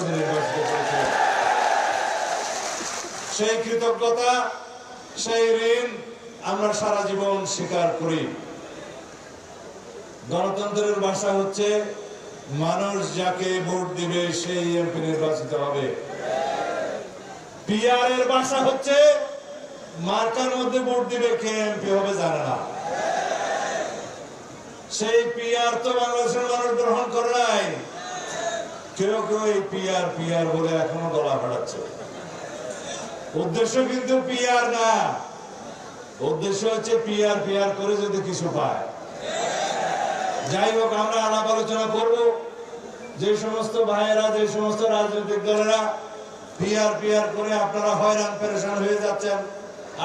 নির্বাচিত সেই কৃতজ্ঞতা, সেই ঋণ আমরা সারা জীবন স্বীকার করি। গণতন্ত্রের ভাষা হচ্ছে, মানুষ যাকে ভোট দিবে সেই এমপি নির্বাচিত হবে। ভাষা হচ্ছে, মার্কার মধ্যে ভোট দিবে কে এমপি হবে জানে না। সেই পিআর তো বাংলাদেশের মানুষ গ্রহণ করে নাই। কেউ কেউ এই পিআর পিআর বলে এখনও গলা ফাটাচ্ছে উদ্দেশ্য কিন্তু পিআর না। উদ্দেশ্য হচ্ছে পিআর পিআর করে যদি কিছু পায়। যাই হোক, আমরা আলাপ আলোচনা করব। যে সমস্ত ভাইয়েরা, যে সমস্ত রাজনৈতিক দলেরা পিআর পিআর করে আপনারা হয়রান, পেরেশান হয়ে যাচ্ছেন,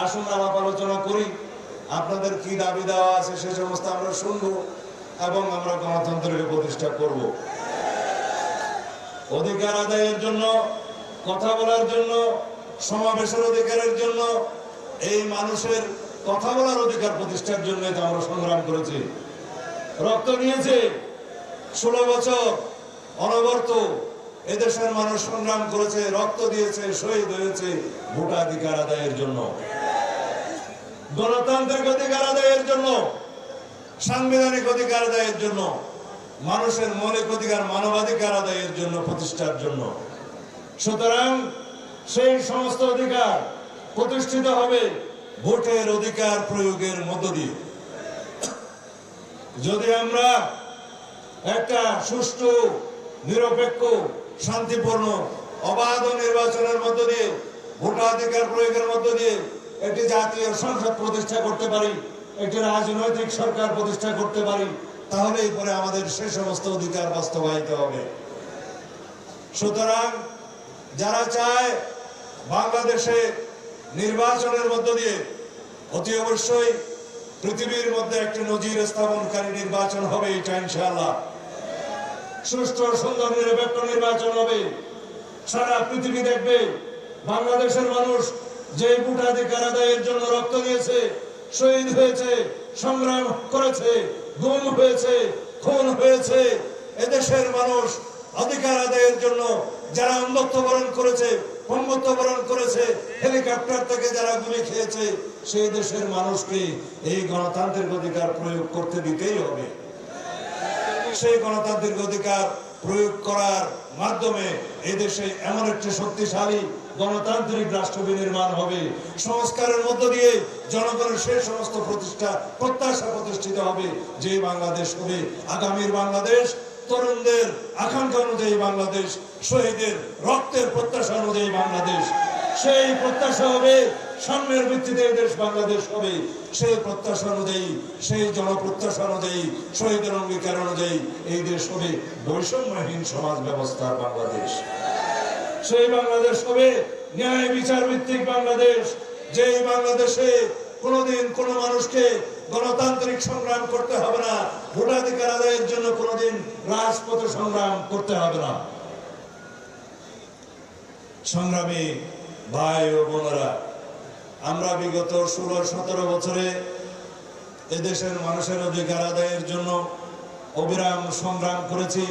আসুন আলাপ আলোচনা করি। আপনাদের কি দাবি দেওয়া আছে সে সমস্ত আমরা শুনব এবং আমরা গণতন্ত্রের প্রতিষ্ঠা করব। অধিকার আদায়ের জন্য, কথা বলার জন্য, সমাবেশের অধিকারের জন্য, এই মানুষের কথা বলার অধিকার প্রতিষ্ঠার জন্য আমরা সংগ্রাম করেছি। রক্ত নিয়েছে। ষোলো বছর অনবর্ত এদেশের মানুষ সংগ্রাম করেছে, রক্ত দিয়েছে, শহীদ হয়েছে ভোটাধিকার আদায়ের জন্য। গণতান্ত্রিক অধিকার আদায়ের জন্য, সাংবিধানিক অধিকার আদায়ের জন্য। মানুষের মৌলিক অধিকার, মানবাধিকার আদায়ের জন্য, প্রতিষ্ঠার জন্য। সুতরাং সেই সমস্ত অধিকার প্রতিষ্ঠিত হবে ভোটের অধিকার প্রয়োগের মধ্য দিয়ে। যদি আমরা একটা সুষ্ঠু, নিরপেক্ষ, শান্তিপূর্ণ, অবাধ নির্বাচনের মধ্য দিয়ে, ভোটাধিকার প্রয়োগের মধ্য দিয়ে একটি জাতীয় সংসদ প্রতিষ্ঠা করতে পারি, একটি রাজনৈতিক সরকার প্রতিষ্ঠা করতে পারি তাহলেই পরে আমাদের সে সমস্ত অধিকার বাস্তবায়িত হবে। সুতরাং যারা চায় বাংলাদেশে নির্বাচনের মধ্য দিয়ে অতি অবশ্যই পৃথিবীর মধ্যে একটি নজির স্থাপনকারী নির্বাচন হবে এটা ইনশাআল্লাহ। সুষ্ঠু, সুন্দর, নিরপেক্ষ নির্বাচন হবে। সারা পৃথিবী দেখবে বাংলাদেশের মানুষ যে ভোটাধিকার আদায়ের জন্য রক্ত দিয়েছে, শহীদ হয়েছে, সংগ্রাম করেছে গুম হয়েছে, খুন হয়েছে এদেশের মানুষ অধিকার আদায়ের জন্য যারা অন্ধত্ব বরণ করেছে বরণ করেছে, হেলিকপ্টার থেকে যারা গুলি খেয়েছে, সেই দেশের মানুষকে এই গণতান্ত্রিক অধিকার প্রয়োগ করতে দিতেই হবে। সেই গণতান্ত্রিক অধিকার প্রয়োগ করার মাধ্যমে এদেশে এমন একটি শক্তিশালী গণতান্ত্রিক রাষ্ট্র বিনির্মাণ হবে। সংস্কারের মধ্য দিয়ে জনগণের সেই সমস্ত প্রতিষ্ঠা, প্রত্যাশা প্রতিষ্ঠিত হবে যে বাংলাদেশ হবে। আগামীর বাংলাদেশ তরুণদের আকাঙ্ক্ষা অনুযায়ী বাংলাদেশ, শহীদের রক্তের প্রত্যাশা অনুযায়ী বাংলাদেশ। সেই প্রত্যাশা হবে সাম্যের ভিত্তিতে দেশ বাংলাদেশ হবে। সেই প্রত্যাশা অনুযায়ী, সেই জনপ্রত্যাশা অনুযায়ী, শহীদের অঙ্গীকার অনুযায়ী এই দেশ হবে বৈষম্যহীন সমাজ ব্যবস্থার বাংলাদেশ। সেই বাংলাদেশ হবে ন্যায় বিচার ভিত্তিক বাংলাদেশ, যেই বাংলাদেশে কোনোদিন কোনো মানুষকে গণতান্ত্রিক সংগ্রাম করতে হবে না, ভোটাধিকার আদায়ের জন্য কোনোদিন রাজপথে সংগ্রাম করতে হবে না। সংগ্রামী ভাই ও বোনেরা, আমরা বিগত ষোলো সতেরো বছরে এদেশের মানুষের অধিকার আদায়ের জন্য অবিরাম সংগ্রাম করেছি,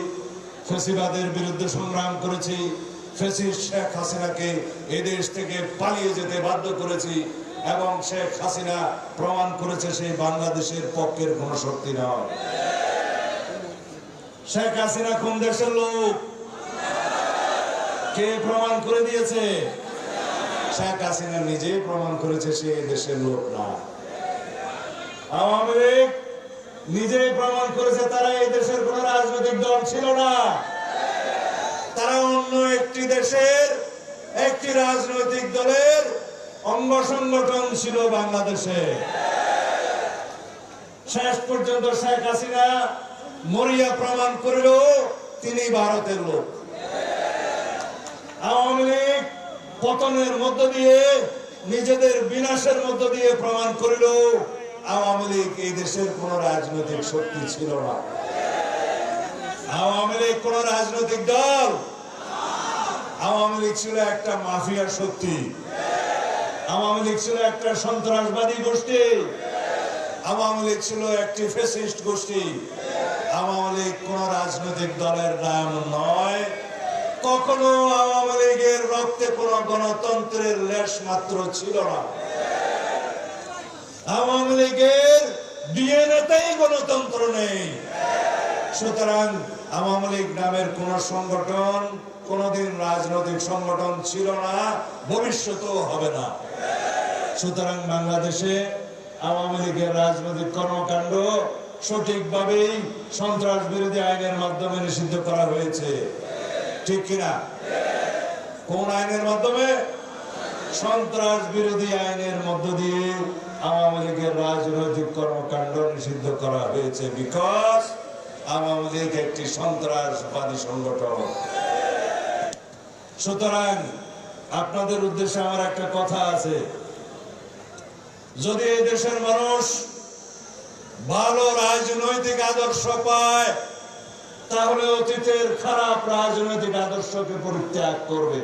ফেসিবাদের বিরুদ্ধে সংগ্রাম করেছি ফেসিস্ট শেখ হাসিনাকে এদেশ থেকে পালিয়ে যেতে বাধ্য করেছি এবং শেখ হাসিনা প্রমাণ করেছে সেই বাংলাদেশের পক্ষের কোন শক্তি নয়। শেখ হাসিনা কোন দেশের লোক? কে প্রমাণ করে দিয়েছে? শেখ হাসিনা নিজেই প্রমাণ করেছে সে দেশের লোক না। আওয়ামী লীগ নিজেই প্রমাণ করেছে তারা এই দেশের কোন রাজনৈতিক দল ছিল না। তারা অন্য একটি দেশের, একটি রাজনৈতিক দলের অঙ্গ সংগঠন ছিল বাংলাদেশে। শেষ পর্যন্ত শেখ হাসিনা মরিয়া প্রমাণ করল তিনি ভারতের লোক। আওয়ামী লীগ পতনের মধ্য দিয়ে, নিজেদের বিনাশের মধ্য দিয়ে প্রমাণ করিল আওয়ামী লীগ এই দেশের কোন রাজনৈতিক শক্তি ছিল না। আওয়ামী লীগ কোন রাজনৈতিক দল? আওয়ামী লীগ ছিল একটা মাফিয়া শক্তি। আওয়ামী লীগ ছিল একটা সন্ত্রাসবাদী গোষ্ঠী। আওয়ামী লীগ ছিল একটি ফেসিস্ট গোষ্ঠী। আওয়ামী লীগ কোন রাজনৈতিক দলের নাম নয়। কখনো আওয়ামী লীগের রক্তে কোন গণতন্ত্রের লেশ মাত্র ছিল না। আওয়ামী লীগের ডিএনএতেই গণতন্ত্র নেই। সুতরাং আওয়ামী লীগ নামের কোন সংগঠন, কোনদিন রাজনৈতিক সংগঠন ছিল না, ভবিষ্যতেও হবে না। সুতরাং বাংলাদেশে আওয়ামী লীগের রাজনৈতিক কর্মকাণ্ড সঠিকভাবেই সন্ত্রাস বিরোধী আইনের মাধ্যমে নিষিদ্ধ করা হয়েছে। ঠিক কিনা? কোন আইনের মাধ্যমে? সন্ত্রাস বিরোধী আইনের মধ্য দিয়ে আওয়ামী লীগের রাজনৈতিক কর্মকাণ্ড নিষিদ্ধ করা হয়েছে। বিকজ আওয়ামী একটি সন্ত্রাসবাদী সংগঠন। সুতরাং আপনাদের উদ্দেশ্যে আমার একটা কথা আছে। যদি এই দেশের মানুষ ভালো রাজনৈতিক আদর্শ পায়, তাহলে অতীতের খারাপ রাজনৈতিক আদর্শকে পরিত্যাগ করবে।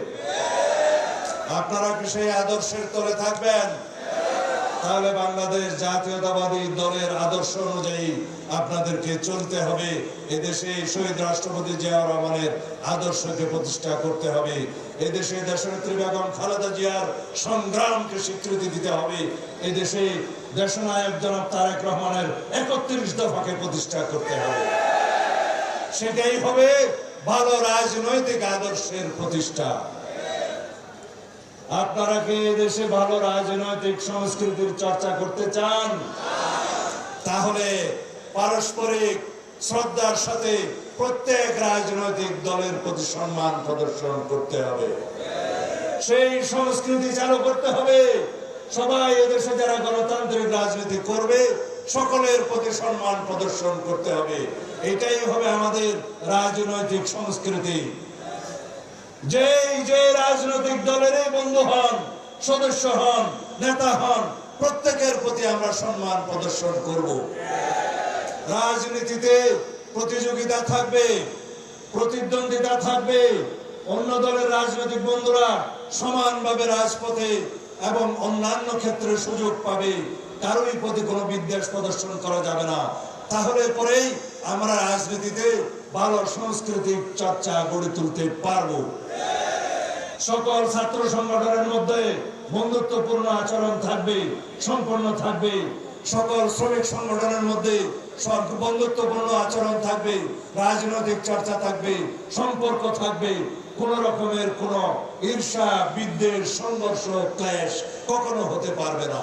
আপনারা কি সেই আদর্শের তলে থাকবেন? তাহলে বাংলাদেশ জাতীয়তাবাদী দলের আদর্শ অনুযায়ী আপনাদেরকে চলতে হবে। এদেশে শহীদ রাষ্ট্রপতি জিয়াউর রহমানের আদর্শকে প্রতিষ্ঠা করতে হবে। এদেশে দেশনেত্রী বেগম খালেদা জিয়ার সংগ্রামকে স্বীকৃতি দিতে হবে। এদেশে দেশনায়ক জনাব তারেক রহমানের একত্রিশ দফাকে প্রতিষ্ঠা করতে হবে। সেটাই হবে ভালো রাজনৈতিক আদর্শের প্রতিষ্ঠা। আপনারা কি দেশে ভালো রাজনৈতিক সংস্কৃতির চর্চা করতে চান? তাহলে পারস্পরিক শ্রদ্ধার সাথে প্রত্যেক রাজনৈতিক দলের প্রতি সম্মান প্রদর্শন করতে হবে। সেই সংস্কৃতি চালু করতে হবে। সবাই এদেশে যারা গণতান্ত্রিক রাজনীতি করবে, সকলের প্রতি সম্মান প্রদর্শন করতে হবে। এটাই হবে আমাদের রাজনৈতিক সংস্কৃতি। যেই যে রাজনৈতিক দলেরই বন্ধু হন, সদস্য হন, নেতা হন, প্রত্যেকের প্রতি আমরা সম্মান প্রদর্শন করব। রাজনীতিতে প্রতিযোগিতা থাকবে, প্রতিদ্বন্দ্বিতা থাকবে, অন্য দলের রাজনৈতিক বন্ধুরা সমানভাবে রাজপথে এবং অন্যান্য ক্ষেত্রে সুযোগ পাবে, কারোরই প্রতি কোনো বিদ্বেষ প্রদর্শন করা যাবে না। তাহলে পরেই আমরা রাজনীতিতে ভালো সাংস্কৃতিক চর্চা গড়ে তুলতে পারব। সকল ছাত্র সংগঠনের মধ্যে বন্ধুত্বপূর্ণ আচরণ থাকবে, সম্পন্ন থাকবে। সকল শ্রমিক সংগঠনের মধ্যে বন্ধুত্বপূর্ণ আচরণ থাকবে, রাজনৈতিক চর্চা থাকবে, সম্পর্ক থাকবে। কোন রকমের কোন ঈর্ষা, বিদ্বেষ, সংঘর্ষ, ক্লেশ কখনো হতে পারবে না।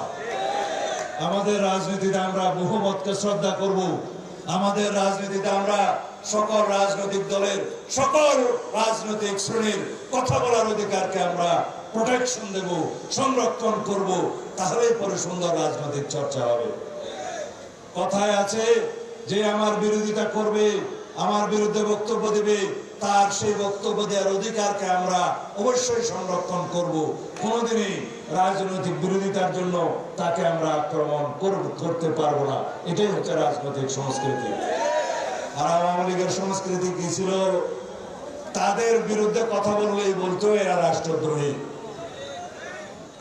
আমাদের রাজনীতিতে আমরা বহুমতকে শ্রদ্ধা করব। আমাদের রাজনীতিতে আমরা সকল রাজনৈতিক দলের, সকল রাজনৈতিক শ্রেণির কথা বলার অধিকারকে আমরা প্রোটেকশন দেব, সংরক্ষণ করব, তাহলেই পরে সুন্দর রাজনৈতিক চর্চা হবে। কথায় আছে যে আমার বিরোধিতা করবে, আমার বিরুদ্ধে বক্তব্য দেবে, তার সেই বক্তব্য দেওয়ার অধিকারকে আমরা অবশ্যই সংরক্ষণ করব। কোনোদিনই রাজনৈতিক বিরোধিতার জন্য তাকে আমরা আক্রমণ করতে পারব না। এটাই হচ্ছে রাজনৈতিক সংস্কৃতি। আর আওয়ামী লীগের সংস্কৃতি কি ছিল? তাদের বিরুদ্ধে কথা বললেই বলতো, এরা রাষ্ট্রদ্রোহী।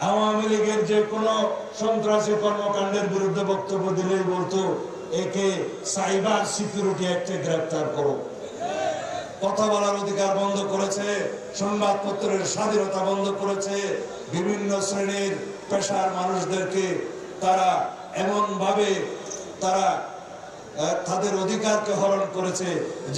আওয়ামী লীগের যে কোনো সন্ত্রাসী কর্মকাণ্ডের বিরুদ্ধে বক্তব্য দিলেই বলতো, একে সাইবার সিকিউরিটি অ্যাক্টে গ্রেপ্তার করো। কথা বলার অধিকার বন্ধ করেছে, সংবাদপত্রের স্বাধীনতা বন্ধ করেছে, বিভিন্ন শ্রেণির পেশার মানুষদেরকে তারা এমন ভাবে তারা তাদের অধিকারকে হরণ করেছে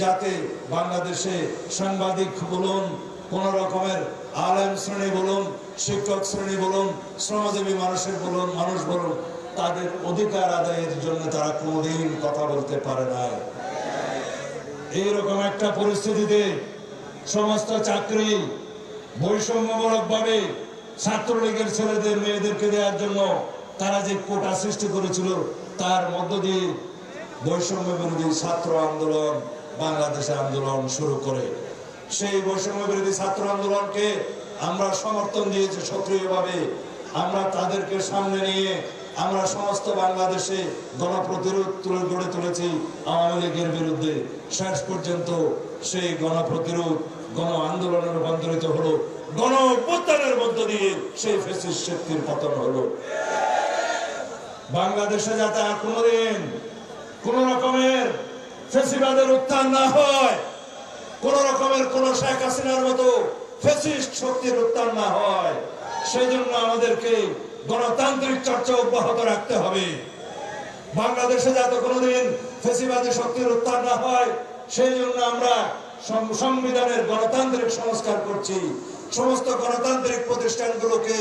যাতে বাংলাদেশে সাংবাদিক বলুন, কোন রকমের আলেম শ্রেণি বলুন, শিক্ষক শ্রেণি বলুন, শ্রমজীবী মানুষের বলুন, মানুষ বলুন, তাদের অধিকার আদায়ের জন্য তারা কোনোদিন কথা বলতে পারে না এইরকম একটা পরিস্থিতিতে সমস্ত চাকরি বৈষম্যমূলক ভাবে ছাত্রলীগের ছেলেদের, মেয়েদেরকে দেওয়ার জন্য তারা যে কোটা সৃষ্টি করেছিল, তার মধ্য দিয়ে বৈষম্য বিরোধী ছাত্র আন্দোলন বাংলাদেশে আন্দোলন শুরু করে। সেই বৈষম্য বিরোধী ছাত্র আন্দোলনকে আমরা সমর্থন দিয়েছি সক্রিয়ভাবে। আমরা তাদেরকে সামনে নিয়ে আমরা সমস্ত বাংলাদেশে গণপ্রতিরোধ তুলে গড়ে তুলেছি আওয়ামী লীগের বিরুদ্ধে। শেষ পর্যন্ত সেই গণপ্রতিরোধ, গণ আন্দোলনে রূপান্তরিত হলো, গণ অভ্যুত্থানের মধ্য দিয়ে সেই ফেসিস শক্তির পতন হলো। বাংলাদেশে যাতে আর কোনোদিন কোন রকমের ফেসিবাদের উত্থান না হয়, কোন রকমের কোন শেখ হাসিনার মতো ফেসিস্ট শক্তির উত্থান না হয়, সেই জন্য আমাদেরকে গণতান্ত্রিক চর্চা অব্যাহত রাখতে হবে। বাংলাদেশে যাতে কোনোদিন ফেসিবাদী শক্তির উত্থান না হয়, সেই জন্য আমরা সংবিধানের গণতান্ত্রিক সংস্কার করছি। সমস্ত গণতান্ত্রিক প্রতিষ্ঠানগুলোকে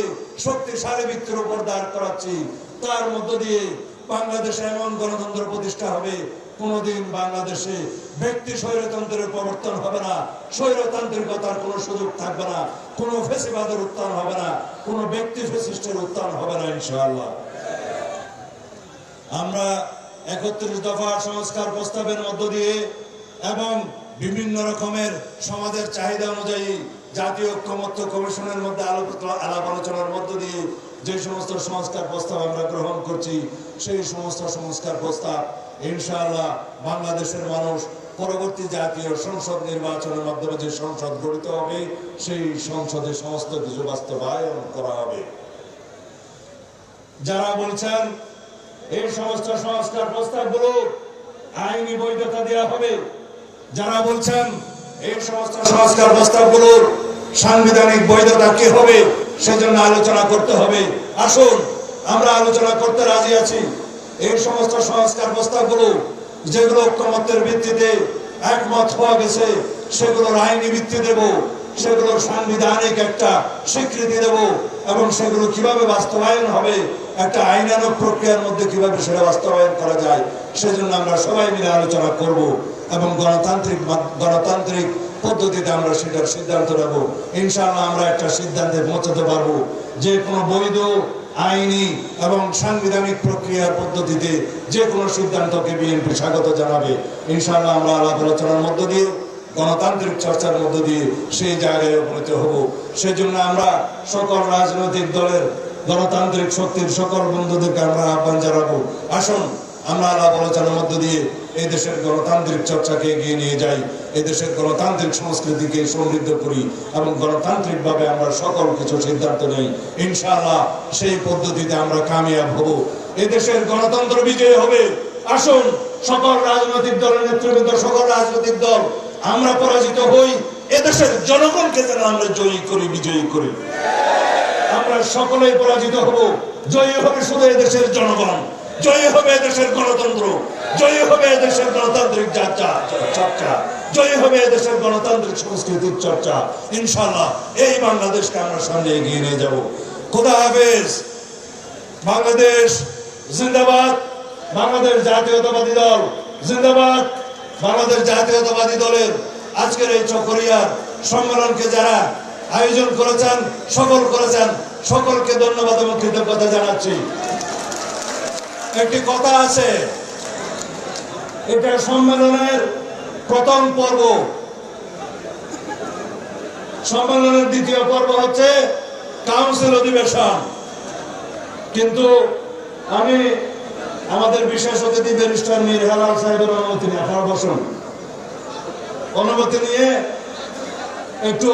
শক্তিশালী ভিত্তির উপর দাঁড় করাচ্ছি। তার মধ্য দিয়ে বাংলাদেশে এমন গণতন্ত্র প্রতিষ্ঠা হবে কোনোদিন বাংলাদেশে ব্যক্তি স্বৈরতন্ত্রের প্রবর্তন হবে না, স্বৈরতান্ত্রিকতার কোনো সুযোগ থাকবে না, কোনো ফেসিবাদের উত্থান হবে না, কোনো ব্যক্তি ফেসিস্টের উত্থান হবে না, ইনশাআল্লাহ। আমরা একত্রিশ দফা সংস্কার প্রস্তাবের মধ্য দিয়ে এবং বিভিন্ন রকমের সমাজের চাহিদা অনুযায়ী জাতীয় ঐক্যমত্য কমিশনের মধ্যে আলোপ- আলাপ আলোচনার মধ্য দিয়ে যে সমস্ত সংস্কার প্রস্তাব আমরা গ্রহণ করছি, সেই সমস্ত সংস্কার প্রস্তাব ইনশাআল্লাহ বাংলাদেশের মানুষ পরবর্তী জাতীয় সংসদ নির্বাচনের মাধ্যমে যে সংসদ গঠিত হবে, সেই সংসদে সমস্ত কিছু বাস্তবায়ন করা হবে। যারা বলছেন, এই সমস্ত সংস্কার প্রস্তাবগুলো আইনি বৈধতা দেওয়া হবে, যারা বলছেন, এই সমস্ত সংস্কার প্রস্তাবগুলোর সাংবিধানিক বৈধতা কি হবে, সেজন্য আলোচনা করতে হবে। আসুন, আমরা আলোচনা করতে রাজি আছি। এই সমস্ত সংস্কার প্রস্তাবগুলো যেগুলো ঐক্যমত্যের ভিত্তিতে একমত হওয়া গেছে, সেগুলোর আইনি ভিত্তি দেব, সেগুলোর সাংবিধানিক একটা স্বীকৃতি দেব এবং সেগুলো কীভাবে বাস্তবায়ন হবে, একটা আইনানুক প্রক্রিয়ার মধ্যে কীভাবে সেটা বাস্তবায়ন করা যায়, সেজন্য আমরা সবাই মিলে আলোচনা করব এবং গণতান্ত্রিক গণতান্ত্রিক পদ্ধতিতে আমরা সেটার সিদ্ধান্ত নেব। ইনশাআল্লাহ আমরা একটা সিদ্ধান্তে পৌঁছাতে পারব। যে কোনো বৈধ আইনি এবং সাংবিধানিক প্রক্রিয়ার পদ্ধতিতে যে কোনো সিদ্ধান্তকে বিএনপি স্বাগত জানাবে। ইনশাআল্লাহ আমরা আলাপ আলোচনার মধ্য দিয়ে, গণতান্ত্রিক চর্চার মধ্য দিয়ে সেই জায়গায় উপনীত হব। সেজন্য আমরা সকল রাজনৈতিক দলের, গণতান্ত্রিক শক্তির সকল বন্ধুদেরকে আমরা আহ্বান জানাব। আসুন, আমরা আলাপ আলোচনার মধ্য দিয়ে এই দেশের গণতান্ত্রিক চর্চাকে এগিয়ে নিয়ে যাই। এই দেশের গণতান্ত্রিক সংস্কৃতিকে সমৃদ্ধ করি এবং গণতান্ত্রিক ভাবে আমরা সকল কিছু সিদ্ধান্ত নেই। ইনশাআল্লাহ সেই পদ্ধতিতে আমরা কামিয়াব হব। এই দেশের গণতন্ত্র বিজয় হবে। আসুন, সকল রাজনৈতিক দলের নেতৃবৃন্দ, সকল রাজনৈতিক দল, আমরা পরাজিত হই। এদেশের জনগণকে যেন আমরা জয়ী করি, বিজয়ী করি। আমরা সকলেই পরাজিত হব। জয়ী হবে শুধু এদেশের জনগণ। জয়ী হবে এদেশের গণতন্ত্র। জয়ী হবে এদেশের গণতান্ত্রিক চর্চা চর্চা। জয়ী হবে এদেশের গণতান্ত্রিক সংস্কৃতির চর্চা। ইনশাল্লাহ এই বাংলাদেশকে আমরা সামনে এগিয়ে নিয়ে যাব। খোদা হাফেজ। বাংলাদেশ জিন্দাবাদ। বাংলাদেশ জাতীয়তাবাদী দল। জিন্দাবাদ। বাংলাদেশ জাতীয়তাবাদী দলের আজকের এই চকরিয়ার সম্মেলনকে যারা আয়োজন করেছেন, সফল করেছেন, সকলকে ধন্যবাদ এবং কৃতজ্ঞতা জানাচ্ছি। একটি কথা আছে। এটা সম্মেলনের প্রথম পর্ব। সম্মেলনের দ্বিতীয় পর্ব হচ্ছে কাউন্সিল অধিবেশন। কিন্তু আমি আমাদের বিশেষ অতিথি ব্যারিস্টার মীর হেলাল সাহেবের অনুমতি নিয়ে, আপনারা বসুন। অনুমতি নিয়ে একটু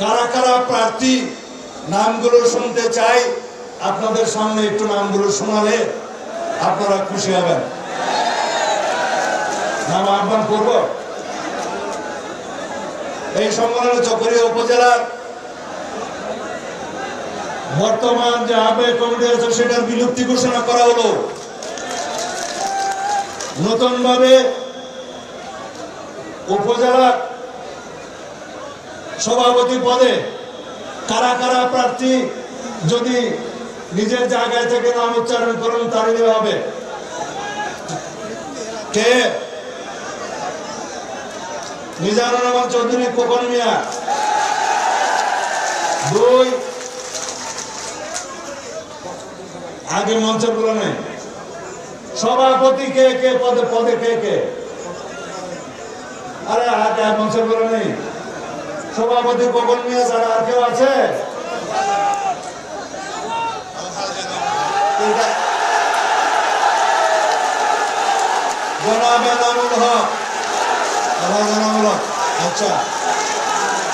কারা কারা প্রার্থী নামগুলো শুনতে চাই, আপনাদের সামনে একটু নামগুলো শোনালে আপনারা খুশি হবেন। নাম আহ্বান করব। এই সম্মেলনে চকরিয়া উপজেলার বর্তমান যে আবে কমিটি আছে, সেটার বিলুপ্তি ঘোষণা করা হলো। নতুন ভাবে উপজেলা সভাপতি পদে কারা কারা প্রার্থী যদি নিজের জায়গায় থেকে নাম উচ্চারণ করুন দেওয়া হবে। কে? মিজানুর রহমান চৌধুরী কোকন মিয়া। দুই। আগে মঞ্চের নেই। সভাপতি কে কে, পদে পদে কে কে? আরে, আগে মঞ্চের নেই। সভাপতি কখন নিয়ে যারা আর কেউ আছে? হক আচ্ছা।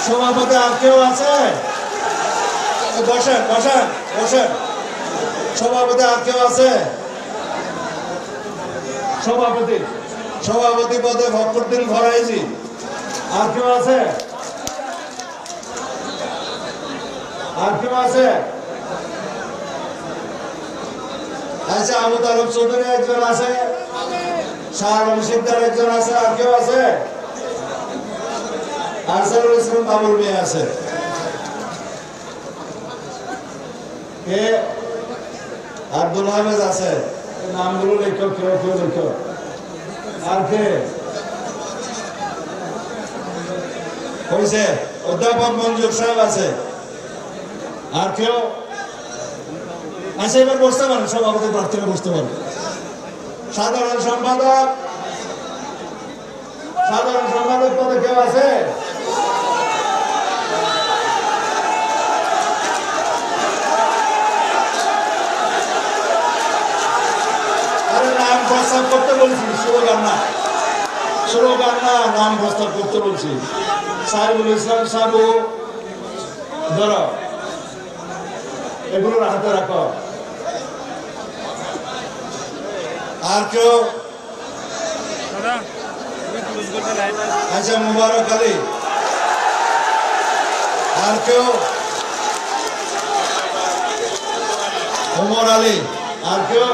সভাপতি আর কেউ আছে? বসেন বসেন বসেন। সভাপতি আর কেউ আছে? সভাপতি। সভাপতি পদে ফখরুদ্দিন ফরাইজি আর কেউ আছে? আর কেউ আছে? আচ্ছা আবু তালব চৌধুরী একজন আছে? শাহ আলম একজন আছে, আর কেউ আছে? আনসারুল ইসলাম বাবুল মিয়া আছে। কে? আব্দুল হাফেজ আছে। নামগুলো লেখো, কেউ কেউ লেখো। আর কে? হয়েছে অধ্যাপক মঞ্জুর সাহেব আছে। আর কেউ? আচ্ছা এবার বসতে পারেন সভাপতি প্রার্থীরা বসতে পারেন। সাধারণ সম্পাদক সাধারণ সম্পাদক পদে কেউ আছে? নাম প্রস্তাব করতে বলছি, স্লোগান না। স্লোগান না, নাম প্রস্তাব করতে বলছি। সাহেবুল ইসলাম সাবু, ধরো। এগুলো হাতে রাখো। আর কেউ? আচ্ছা মুবারক আলী। আর কেউ? ওমর আলী। আর কেউ?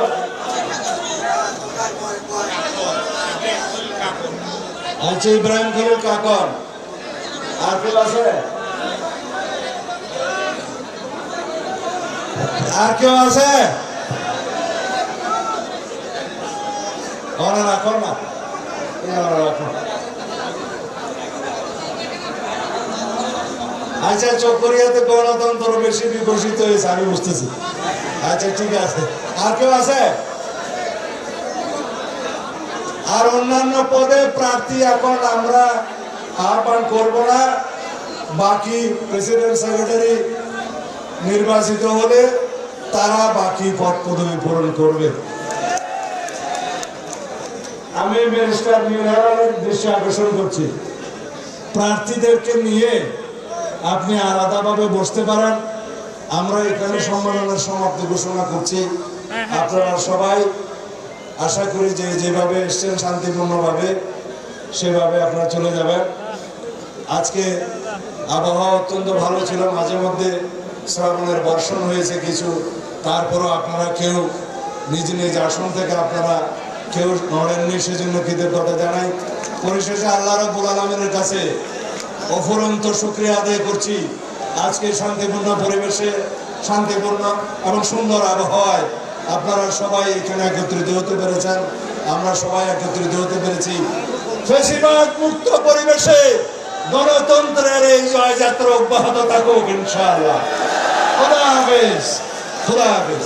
আচ্ছা ইব্রাহিম খলিল কাকর আর কেউ আছে? আর কেউ আছে? রাখো না ওরা রাখো। আচ্ছা চকরিয়াতে গণতন্ত্র বেশি বিকশিত হয়েছে, আমি বুঝতেছি। আচ্ছা ঠিক আছে। আর কেউ আছে? আর অন্যান্য পদে প্রার্থী এখন আমরা আহ্বান করব না। বাকি প্রেসিডেন্ট সেক্রেটারি নির্বাচিত হলে তারা বাকি পদ পদবি পূরণ করবে। আমি ব্যারিস্টার নিউরালের দৃষ্টি আকর্ষণ করছি। প্রার্থীদেরকে নিয়ে আপনি আলাদাভাবে বসতে পারেন। আমরা এখানে সম্মেলনের সমাপ্তি ঘোষণা করছি। আপনারা সবাই আশা করি যে যেভাবে এসছেন শান্তিপূর্ণভাবে সেভাবে আপনারা চলে যাবেন। আজকে আবহাওয়া অত্যন্ত ভালো ছিল। মাঝে মধ্যে শ্রাবণের বর্ষণ হয়েছে কিছু। তারপরও আপনারা কেউ নিজ নিজ আসন থেকে আপনারা কেউ নড়েননি সেজন্য কৃতজ্ঞতা জানাই। পরিশেষে আল্লাহ রব্বুল আলমের কাছে অফুরন্ত শুক্রিয়া আদায় করছি। আজকে শান্তিপূর্ণ পরিবেশে, শান্তিপূর্ণ এবং সুন্দর আবহাওয়ায় আপনারা সবাই এখানে একত্রিত হতে পেরেছেন। আমরা সবাই একত্রিত হতে পেরেছি। ফেসিবাদ মুক্ত পরিবেশে গণতন্ত্রের এই জয়যাত্রা অব্যাহত থাকুক, ইনশাআল্লাহ। খোদা হাফেজ খোদা হাফেজ।